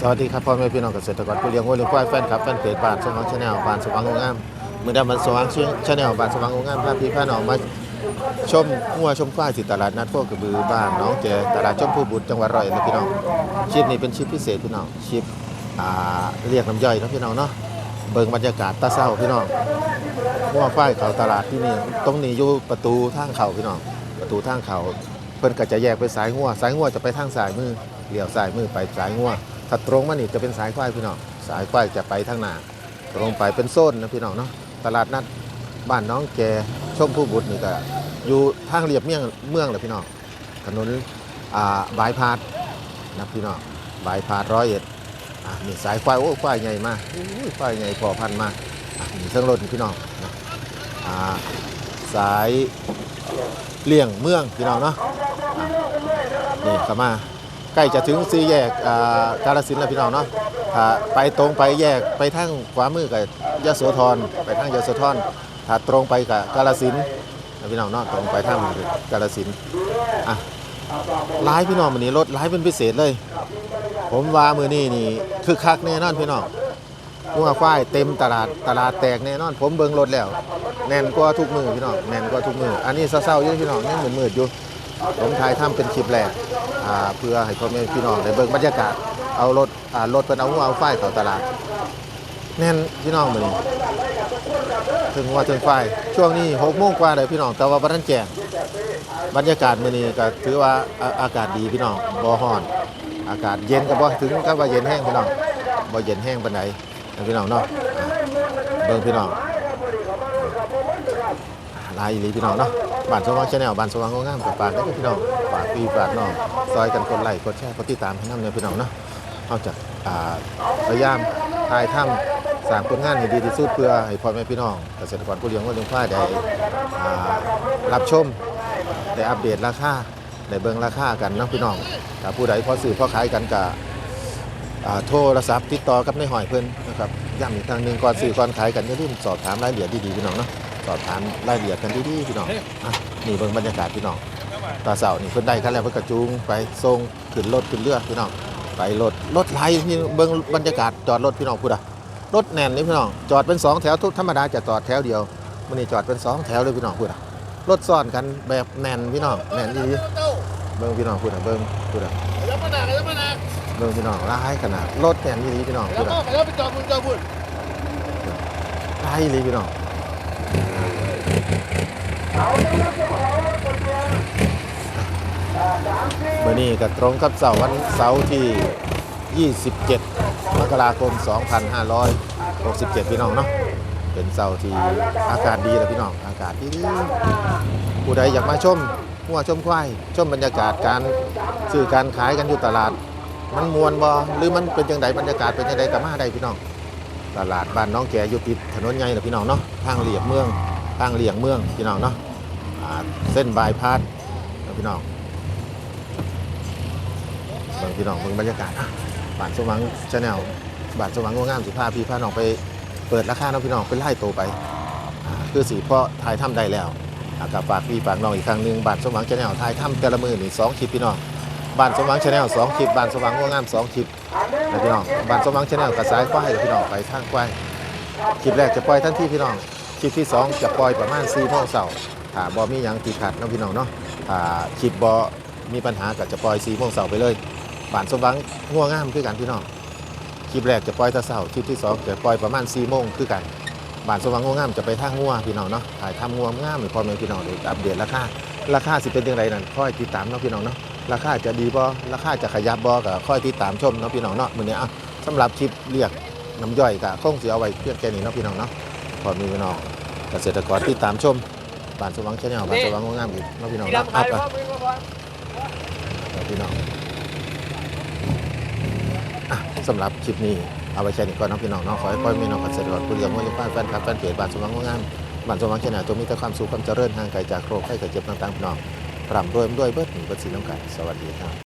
สวัสดีครับพ่อแม่พี่น้องเกษตรกรผู้เลี้ยงวัวเลี้ยงควายแฟนคลับแฟนเพจบ้านสว่างชาแนลบ้านสว่างงามมือดำมันสว่างชาแนลบ้านสว่างงามพาพี่พาน้องมาชมงัวชมควายที่ตลาดนัดโคกระบือบ้านน้องแจตลาดชมพูบุตรจังหวัดร้อยเอ็ดนะพี่น้องชิปนี้เป็นชิปพิเศษพี่น้องชิปอ่าเรียกน้ำย่อยนะพี่น้องเนาะเบิ่งบรรยากาศตาเศร้าพี่น้องงัวควายเขาตลาดที่นี่ตรงนี้อยู่ประตูทางเขาพี่น้องประตูทางเขาเพิ่นก็จะแยกเป็นสายงัวสายงัวจะไปทางสายมือเลี้ยวสายมือไปสายงัว ถ้าตรงมานี่จะเป็นสายควายพี่น้องสายควายจะไปทางหน้าตรงไปเป็นโซนนะพี่น้องเนาะตลาดนัดบ้านน้องแกชมผู้บุตรนี่ก็อยู่ทางเรียบเมืองเมืองเลยพี่น้องถนนอ่าบายพาดนะพี่น้องบายพาดร้อยเอ็ดอะนี่สายควายโอ้ควายใหญ่มากควายใหญ่พอพันมากอะมีเครื่องรถพี่น้องนะอ่าสายเลี่ยงเมืองพี่น้องเนาะนี่เข้ามา ใกล้จะถึงสี่แยกกาลสินแล้วพี่น้องเนาะไปตรงไปแยกไปทางขวามือกับยโสธรไปทางยโสธรถ้าตรงไปกับกาลสินพี่น้องเนาะตรงไปทางกาลสินอะร้ายพี่น้องวันนี้รถร้ายเป็นพิเศษเลย ผมว่ามือนี้นี่คือคักแน่นอนพี่น้องหัวควายเต็มตลาดตลาดแตกแน่นอน ผมเบิ่งรถแล้ว แน่นกว่าทุกมือพี่น้องแน่นกว่าทุกมืออันนี้เศร้าๆอยู่พี่น้องยังมืดอยู่ ผมถ่ายทำเป็นคลิปแรกอ่เพื่อให้พ่อแม่พี่น้องได้เบิ่งบรรยากาศเอารถรถเป็นเอาหัวเอาไฟเข้าตลาด แน่นพี่น้องมื้อนี้ถึงว่าถึงไฟช่วงนี้6โมงกว่าเลยพี่น้องแต่ว่าบ่ทันแจ้งบรรยากาศมื้อนี้ก็ถือว่าอากาศดีพี่น้องบ่ร้อนอากาศเย็นก็บ่ถึงกับว่าเย็นแห้งพี่น้องบ่เย็นแห้งปานใดนพี่น้องเนาะเบิ่งพี่น้องลายอีหลีพี่น้องเนาะ บ้านสว่างชาแนลบ้านสว่างงามกับปากนี่พี่น้องฝากพี่ฝากน้องซอยกันกดไลค์กดแชร์กดติดตามให้น้ำเนี่ยพี่น้องเนาะเอาจากอ่าพยายามถ่ายทำสร้างผลงานให้ดีที่สุดเพื่อให้พ่อแม่พี่น้องเกษตรกรผู้เลี้ยงวัวเลี้ยงควายได้อ่ารับชม ได้อัปเดตราคาได้เบิ่งราคากันเนาะพี่น้องถ้าผู้ใดพอซื้อพอขายกันก็อ่าโทรศัพท์ติดต่อกับในหอยเพิ่นนะครับย้ำอีกครั้งหนึ่งก่อนซื้อก่อนขายกันอย่าลืมสอบถามรายละเอียดดีๆพี่น้องเนาะ สอบถามรายละเอียดกันดีๆพี่น้องอะนี่เบิ่งบรรยากาศพี่น้องตาเสานี่เพิ่นได้กันแล้วเพิ่นกระจุงไปส่งขึ้นรถขึ้นเรือพี่น้องไปรถรถไหลพี่เบิ่งบรรยากาศจอดรถพี่น้องพูดอะรถแน่นนี่พี่น้องจอดเป็นสองแถวทุกธรรมดาจะจอดแถวเดียวมื้อนี้จอดเป็นสองแถวเลยพี่น้องพูดอะรถซ้อนกันแบบแน่นพี่น้องแน่นดีเบิ่งพี่น้องพูดอะเบิ่งพูดอะยับมาหนายับมาหนาเบิ่งพี่น้องร้ายขนาดรถแน่นดีพี่น้องยัพูบดมาอะยับไปจอดบุญจอดบุญร้ายดีพี่น้อง เมื่อนี้ก็ตรงกับเสาร์วันเสาร์ที่ 27 มกราคม 2567 พี่น้องเนาะ เป็นเสาร์ที่อากาศดีแล้วพี่น้อง อากาศดีผู้ใดอยากมาชมหัวชมควาย ชมบรรยากาศการซื้อการขายกันอยู่ตลาด มันมวนบ่หรือมันเป็นจังไดบรรยากาศเป็นจังไดก็มาได้พี่น้อง ตลาดบ้านน้องแกอยู่ติดถนนใหญ่นะพี่น้องเนาะ ทางเลียบเมือง ทางเลี่ยงเมืองพี่น้องเนาะเส้นบายพาสพี่น้องเบิ่งพี่น้องเบิ่งบรรยากาศบานสว่างชาแนลบานสว่างงามสิพาพี่พาน้องไปเปิดราคาเนาะพี่น้องเป็นไล่โตไปคือสีเพราะถ่ายทำได้แล้วกับฝากพี่ฝากน้องอีกครั้งหนึ่งบานสว่างชาแนลถ่ายทำแต่ละมือหนี่งสองคลิปพี่น้องบ้านสว่างชาแนลสองคลิปบ้านสว่างงามสองคลิปนะพี่น้องบ้านสว่างชาแนลกับสายควายเลยพี่น้องไปทางควายคลิปแรกจะปล่อยทันทีพี่น้อง คลิปที่สองจะปล่อยประมาณ4โมงเช้าถ้าบ่มีหยังติดขัดเนาะพี่น้องเนาะถ้าคลิปบ่มีปัญหาก็จะปล่อย4โมงเช้าไปเลยบ้านสมหวังง่วงงามคือกันพี่น้องคลิปแรกจะปล่อยแตะเสาคลิปที่สองจะปล่อยประมาณ4โมงคือกันบ้านสมหวังง่วงงามจะไปทางง่วพี่น้องเนาะถ่ายทำง่วงงามหรือพ่อแม่พี่น้องเดี๋ยวอัปเดตราคาราคาสิเป็นยังไงนั่นค่อยติดตามเนาะพี่น้องเนาะราคาจะดีบ่ราคาจะขยับบ่ก็ค่อยติดตามชมเนาะพี่น้องเนาะมื้อนี้อะสำหรับคลิปเรียกน้ำย่อยก็คงสิเอาไว้เพียงแค่นี้เนาะพี่น้องเนาะ พอมีพี่น้องเกษตรกรติดตามชมบ้านสมหวังชาแนลบ้านสมหวังง่วงงามอีกเนาะพี่น้องที่เนาะดำอัขายพไปอะพ่อไม่มาก่อนพี่น้องอะสำหรับคลิปนี้เอาไว้แค่นี้ก่อนเน้องพี่น้องเนาะขอให้พ่อแม่น้องเกษตรกรผู้เลี้ยงวัวเลี้ยงควายแฟนคลับแฟนเพจบ้านสมหวังงามบ้านสมหวังแค่ไหนตัวมีแต่ความสุขความเจริญห่างไกลจากโรคไข้ไข้เจ็บต่างๆพี่น้องปรับด้วยด้วยเบิดหนึ่งเบิดสีน้ำกันสวัสดีครับ